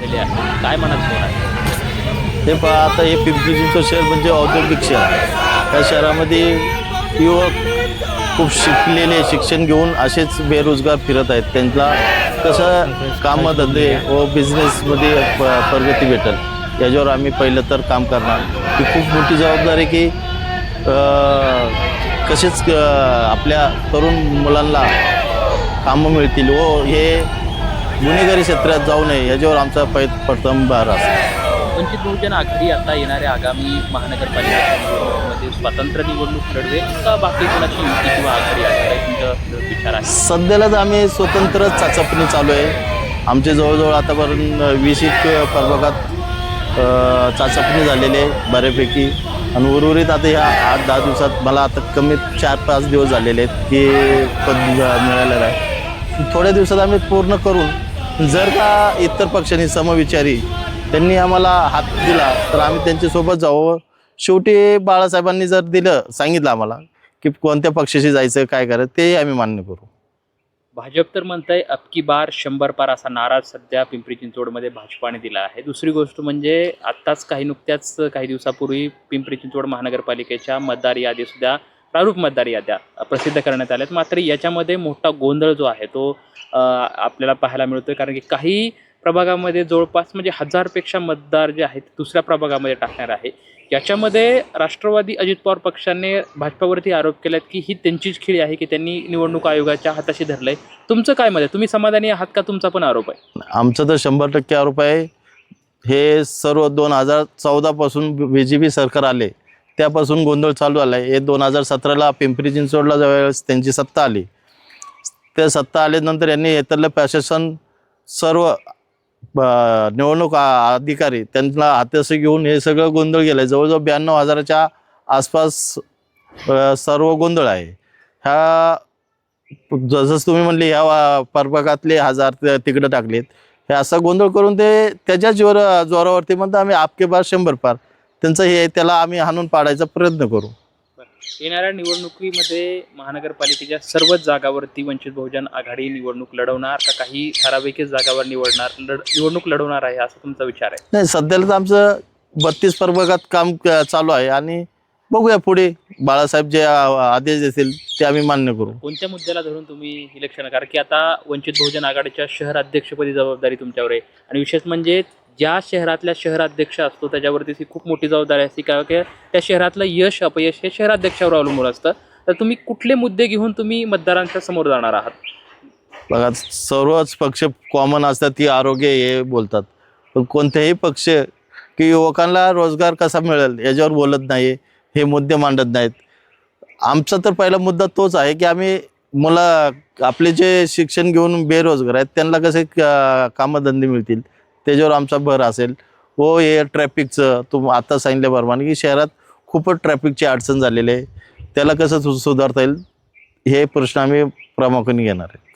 काय मनात ते हे पहा आता हे पिंपरी चिंचवड शहर म्हणजे औद्योगिक शहर या शहरामध्ये युवक खूप शिकलेले शिक्षण घेऊन असेच बेरोजगार फिरत आहेत. त्यांना कसं कामधंदे व बिझनेसमध्ये प- प्रगती भेटेल याच्यावर आम्ही पहिलं तर काम करणार. ही खूप मोठी जबाबदारी की कसेच आपल्या तरुण मुलांना कामं मिळतील व हे गुन्हेगारी क्षेत्रात जाऊ नये याच्यावर आमचा पै प्रथम भार असतो. वंचित बहुजन आघाडी आता येणाऱ्या आगामी महानगरपालिकेच्या निवडणुकीमध्ये स्वतंत्र निवडणूक लढवेल का बाकी कोणाची युती किंवा आघाडी आहे? काय तुमचं विचार आहे? सध्यालाच आम्ही स्वतंत्र चाचपणी चालू आहे. आमचे जवळजवळ आतापर्यंत वीस एक प्रभागात चाचपणी झालेली आहे बऱ्यापैकी. आणि उर्वरित आता ह्या आठ दहा दिवसात मला आता कमीत चार पाच दिवस झालेले आहेत की पद मिळालेलं आहे. थोड्या दिवसात आम्ही पूर्ण करून जर का इतर पक्षांनी समविचारी त्यांनी आम्हाला हात दिला तर आम्ही त्यांच्यासोबत जावं. शेवटी बाळासाहेबांनी जर दिलं सांगितलं आम्हाला की कोणत्या पक्षाशी जायचं काय करायचं ते आम्ही मान्य करू. भाजप तर म्हणतंय अबकी बार शंभर पार असा नारा सध्या पिंपरी चिंचवडमध्ये भाजपाने दिला आहे. दुसरी गोष्ट म्हणजे आत्ताच काही नुकत्याच काही दिवसापूर्वी पिंपरी चिंचवड महानगरपालिकेच्या मतदार यादीसुद्धा प्रारूप मतदार याद्या प्रसिद्ध करण्यात आल्यात. मात्र याच्यामध्ये मोठा गोंधळ जो आहे तो आपल्याला पाहायला मिळतो कारण की काही प्रभागामध्ये जवळपास म्हणजे हजारपेक्षा मतदार जे आहेत दुसऱ्या प्रभागामध्ये टाकणार आहे. याच्यामध्ये राष्ट्रवादी अजित पवार पक्षाने भाजपावरती आरोप केलेत की ही त्यांचीच खिळी आहे की त्यांनी निवडणूक आयोगाच्या हाताशी धरलं आहे तुमचं काय मत आहे? तुम्ही समाधानी आहात का? तुमचा पण आरोप आहे. आमचं तर शंभर टक्के आरोप आहे. हे सर्व दोन हजार चौदापासून बी जे पी सरकार आले त्यापासून गोंधळ चालू आला आहे हे दोन हजार सतराला पिंपरी चिंचवडला ज्यावेळेस त्यांची सत्ता आली. त्या सत्ता आल्यानंतर यांनी इथलं प्रशासन सर्व ब- निवडणूक अधिकारी त्यांना हाताशी घेऊन हे सगळं गोंधळ गेलं आहे जवळजवळ ब्याण्णव हजाराच्या आसपास सर्व गोंधळ आहे. ह्या जसं तुम्ही म्हणले ह्या वा- हजार त- तिकडं टाकलेत. हे असा गोंधळ करून ते त्याच्या जोर जोरावरती म्हणतात आम्ही आपके पार शंभर पार. त्यांचं हे त्याला आम्ही हाणून पाडायचा प्रयत्न करू. येणाऱ्या निवडणुकीमध्ये महानगरपालिकेच्या सर्वच जागावरती वंचित बहुजन आघाडी निवडणूक लढवणार का काही ठराविकच जागावर निवडणार लढ निवडणूक लढवणार आहे असा तुमचा विचार आहे? नाही सध्याला तर आमचं बत्तीस प्रभागात काम क- चालू आहे आणि बघूया पुढे. बाळासाहेब जे आ- आदेश देतील ते आम्ही मान्य करू. कोणत्या मुद्द्याला धरून तुम्ही इलेक्शन कारण की आता वंचित बहुजन आघाडीच्या शहर अध्यक्षपदी जबाबदारी तुमच्यावर आहे. आणि विशेष म्हणजे ज्या शहरातल्या शहराध्यक्ष असतो त्याच्यावरती ती खूप मोठी जबाबदारी असते. कारण की त्या शहरातलं यश अपयश हे शहराध्यक्षावर अवलंबून असतं. तर तुम्ही कुठले मुद्दे घेऊन तुम्ही मतदारांच्या समोर जाणार आहात? बघा सर्वच पक्ष कॉमन असतात ती आरोग्य हे बोलतात. पण कोणत्याही पक्ष की युवकांना रोजगार कसा मिळेल याच्यावर बोलत नाही हे मुद्दे मांडत नाहीत. आमचा तर पहिला मुद्दा तोच आहे की आम्ही मुलं आपले जे शिक्षण घेऊन बेरोजगार आहेत त्यांना कसे कामधंदे मिळतील? त्याच्यावर आमचा भर असेल. व हे ट्रॅफिकचं तुम आत्ता सांगितल्याप्रमाणे की शहरात खूपच ट्रॅफिकची अडचण झालेली आहे. त्याला कसं सु- सुधारता येईल? हे प्रश्न आम्ही प्रामुख्याने घेणार आहे.